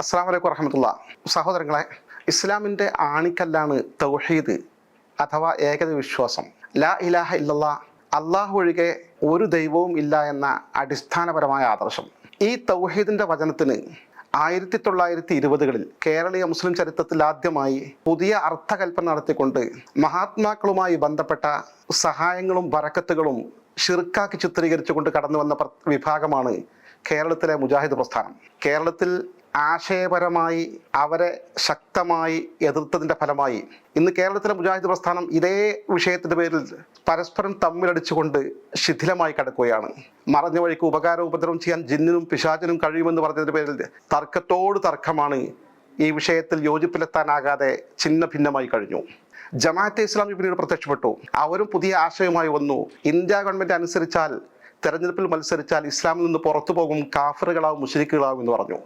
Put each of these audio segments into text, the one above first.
അസ്സാം വലൈക്കും വറഹമത്തുള്ള. സഹോദരങ്ങളെ ഇസ്ലാമിന്റെ ആണിക്കല്ലാണ് തൗഹീദ് അഥവാ ഏകത വിശ്വാസം. ലാ ഇലാഹ ഇല്ലല്ല അള്ളാഹു ഒഴികെ ഒരു ദൈവവും ഇല്ല എന്ന അടിസ്ഥാനപരമായ ആദർശം. ഈ തൗഹീദിന്റെ വചനത്തിന് ആയിരത്തി തൊള്ളായിരത്തി ഇരുപതുകളിൽ കേരളീയ മുസ്ലിം ചരിത്രത്തിൽ ആദ്യമായി പുതിയ അർത്ഥകൽപ്പന നടത്തിക്കൊണ്ട് മഹാത്മാക്കളുമായി ബന്ധപ്പെട്ട സഹായങ്ങളും വരക്കത്തുകളും ഷിർക്കാക്കി ചിത്രീകരിച്ചുകൊണ്ട് കടന്നു വന്ന വിഭാഗമാണ് കേരളത്തിലെ മുജാഹിദ് പ്രസ്ഥാനം. കേരളത്തിൽ ആശയപരമായി അവരെ ശക്തമായി എതിർത്തതിന്റെ ഫലമായി ഇന്ന് കേരളത്തിലെ മുജാഹിദ് പ്രസ്ഥാനം ഇതേ വിഷയത്തിന്റെ പേരിൽ പരസ്പരം തമ്മിലടിച്ചുകൊണ്ട് ശിഥിലമായി കിടക്കുകയാണ്. മറഞ്ഞ വഴിക്ക് ഉപകാരം ഉപദ്രവം ചെയ്യാൻ ജിന്നിനും പിശാചിനും കഴിയുമെന്ന് പറഞ്ഞതിന്റെ പേരിൽ തർക്കത്തോട് തർക്കമാണ് ഈ വിഷയത്തിൽ യോജിപ്പിലെത്താനാകാതെ ഛിന്ന ഭിന്നമായി കഴിഞ്ഞു. ജമാഅത്തെ ഇസ്ലാമി പിന്നീട് പ്രത്യക്ഷപ്പെട്ടു. അവരും പുതിയ ആശയവുമായി വന്നു. ഇന്ത്യ ഗവൺമെന്റ് അനുസരിച്ചാൽ തെരഞ്ഞെടുപ്പിൽ മത്സരിച്ചാൽ ഇസ്ലാമിൽ നിന്ന് പുറത്തു പോകും കാഫറുകളാവും മുഷരിക്കുകളാവും എന്ന് പറഞ്ഞു.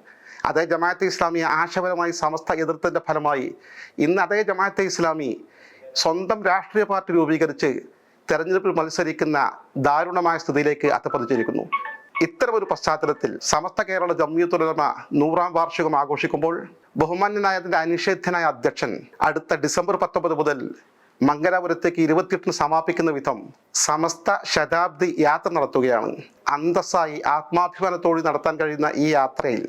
അതേ ജമാഅത്തെ ഇസ്ലാമി ആശയപരമായി സമസ്ത എതിർത്തതിന്റെ ഫലമായി ഇന്ന് അതേ ജമാഅത്തെ ഇസ്ലാമി സ്വന്തം രാഷ്ട്രീയ പാർട്ടി രൂപീകരിച്ച് തെരഞ്ഞെടുപ്പിൽ മത്സരിക്കുന്ന ദാരുണമായ സ്ഥിതിയിലേക്ക് അത്തപ്പതിച്ചിരിക്കുന്നു ഇത്തരമൊരു പശ്ചാത്തലത്തിൽ സമസ്ത കേരള ജമ്മിയത്തുലമ നൂറാം വാർഷികം ആഘോഷിക്കുമ്പോൾ ബഹുമാന്യനായതിന്റെ അനിഷേധ്യനായ അധ്യക്ഷൻ അടുത്ത ഡിസംബർ പത്തൊമ്പത് മുതൽ മംഗലാപുരത്തേക്ക് ഇരുപത്തിയെട്ടിന് സമാപിക്കുന്ന വിധം സമസ്ത ശതാബ്ദി യാത്ര നടത്തുകയാണ്. അന്തസ്സായി ആത്മാഭിമാനത്തോടെ നടത്താൻ കഴിയുന്ന ഈ യാത്രയിൽ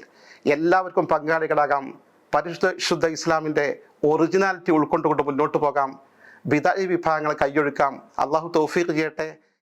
എല്ലാവർക്കും പങ്കാളികളാകാം. പരിശുദ്ധ ശുദ്ധ ഇസ്ലാമിന്റെ ഒറിജിനാലിറ്റി ഉൾക്കൊണ്ടുകൊണ്ട് മുന്നോട്ട് പോകാം. വിദായി വിഭാഗങ്ങൾ കൈയൊഴുക്കാം. അള്ളാഹു തൗഫീഖ് ചെയ്യട്ടെ.